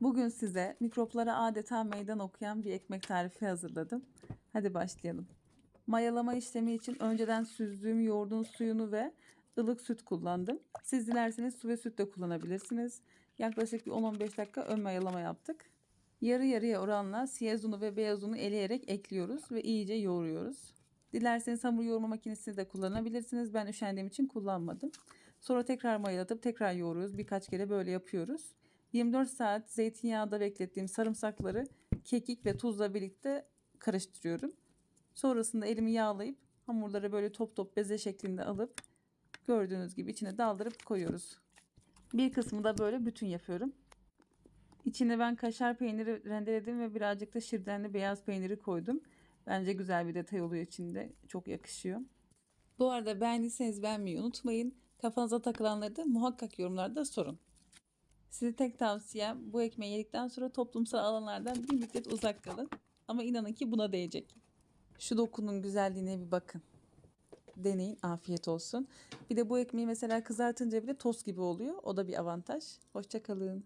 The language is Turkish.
Bugün size mikroplara adeta meydan okuyan bir ekmek tarifi hazırladım. Hadi başlayalım. Mayalama işlemi için önceden süzdüğüm yoğurdun suyunu ve ılık süt kullandım. Siz dilerseniz su ve süt de kullanabilirsiniz. Yaklaşık bir 10-15 dakika ön mayalama yaptık. Yarı yarıya oranla siyaz unu ve beyaz unu eleyerek ekliyoruz ve iyice yoğuruyoruz. Dilerseniz hamur yoğurma makinesini de kullanabilirsiniz. Ben üşendiğim için kullanmadım. Sonra tekrar mayalatıp tekrar yoğuruyoruz. Birkaç kere böyle yapıyoruz. 24 saat zeytinyağda beklettiğim sarımsakları kekik ve tuzla birlikte karıştırıyorum. Sonrasında elimi yağlayıp hamurları böyle top top beze şeklinde alıp gördüğünüz gibi içine daldırıp koyuyoruz. Bir kısmı da böyle bütün yapıyorum. İçine ben kaşar peyniri rendeledim ve birazcık da şirdenli beyaz peyniri koydum. Bence güzel bir detay oluyor içinde. Çok yakışıyor. Bu arada beğendiyseniz beğenmeyi unutmayın. Kafanıza takılanları da muhakkak yorumlarda sorun. Size tek tavsiyem bu ekmeği yedikten sonra toplumsal alanlardan bir müddet uzak kalın. Ama inanın ki buna değecek. Şu dokunun güzelliğine bir bakın. Deneyin afiyet olsun. Bir de bu ekmeği mesela kızartınca bile tost gibi oluyor. O da bir avantaj. Hoşçakalın.